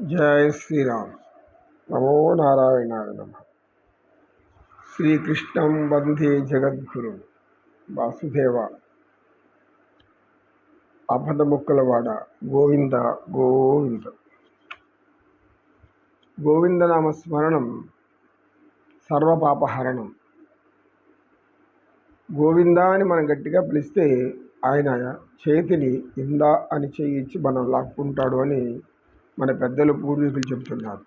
జయ శ్రీరామ్. నమో నారాయణాయ నమ. శ్రీకృష్ణం వందే జగద్గురు వాసుదేవ. అబద్ధ ముక్కలవాడ గోవింద గోవింద. గోవిందనామ స్మరణం సర్వపాపహరణం. గోవింద అని మనం గట్టిగా పిలిస్తే ఆయన చేతిని ఇందా అని చేయించి మనం లాక్కుంటాడు అని మన పెద్దలు పూర్వీకులు చెబుతున్నారు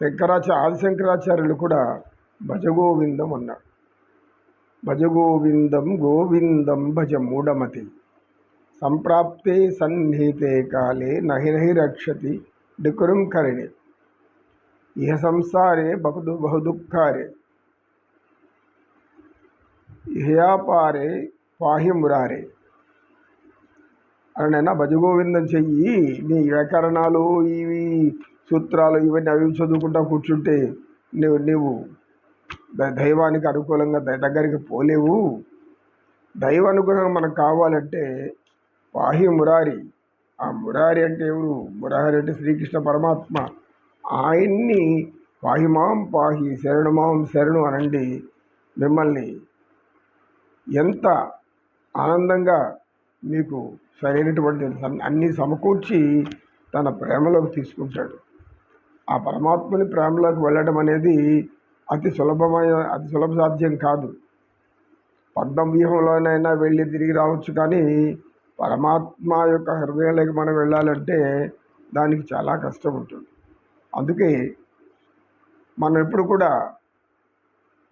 శంకరాచార్య ఆదిశంకరాచార్యులు కూడా భజగోవిందం అన్నాడు భజగోవిందం గోవిందం భజ మూఢమతి. సంప్రాప్తే సన్నిహితే కాలే నహి నహి రక్షతి డికురం కరిణి. ఇహ సంసారే బహుదు బహుదుఃఖారే ఇహయాపారే పాహి మురారే అనైనా భజగోవిందం చెయ్యి నీ వ్యాకరణాలు ఇవి సూత్రాలు ఇవన్నీ అవి చదువుకుంటా కూర్చుంటే నువ్వు నీవు దైవానికి అనుకూలంగా దగ్గరికి పోలేవు. దైవ అనుగ్రహం మనకు కావాలంటే వాహి మురారి. ఆ మురారి అంటే ఎవరు? మురారి అంటే శ్రీకృష్ణ పరమాత్మ. ఆయన్ని పాహిమాం పాహి శరణమాం శరణు అనండి. మిమ్మల్ని ఎంత ఆనందంగా మీకు సరైనటువంటి అన్నీ అన్ని సమకూర్చి తన ప్రేమలోకి తీసుకుంటాడు. ఆ పరమాత్మని ప్రేమలోకి వెళ్ళడం అనేది అతి సులభమైన అతి సులభ సాధ్యం కాదు. పద్మ వ్యూహంలోనైనా వెళ్ళి తిరిగి రావచ్చు కానీ పరమాత్మ యొక్క హృదయంలోకి మనం వెళ్ళాలంటే దానికి చాలా కష్టం ఉంటుంది. అందుకే మనం ఎప్పుడు కూడా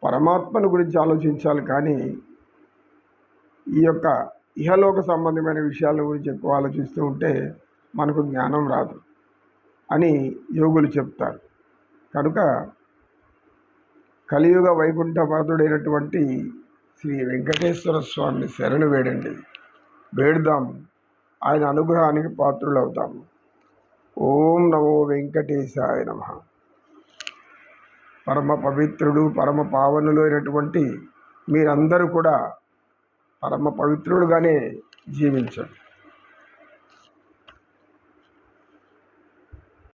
పరమాత్మను గురించి ఆలోచించాలి కానీ ఈ యొక్క ఇహలోక సంబంధమైన విషయాల గురించి ఎక్కువ ఆలోచిస్తూ ఉంటే మనకు జ్ఞానం రాదు అని యోగులు చెప్తారు. కనుక కలియుగ వైకుంఠపాదుడైనటువంటి శ్రీ వెంకటేశ్వర స్వామిని శరణు వేడండి. వేడుదాం. ఆయన అనుగ్రహానికి పాత్రులవుతాము. ఓం నమో వెంకటేశాయ నమ. పరమ పవిత్రుడు పరమ పావనులు అయినటువంటి మీరందరూ కూడా పరమ పవిత్రుడుగానే జీవించాడు.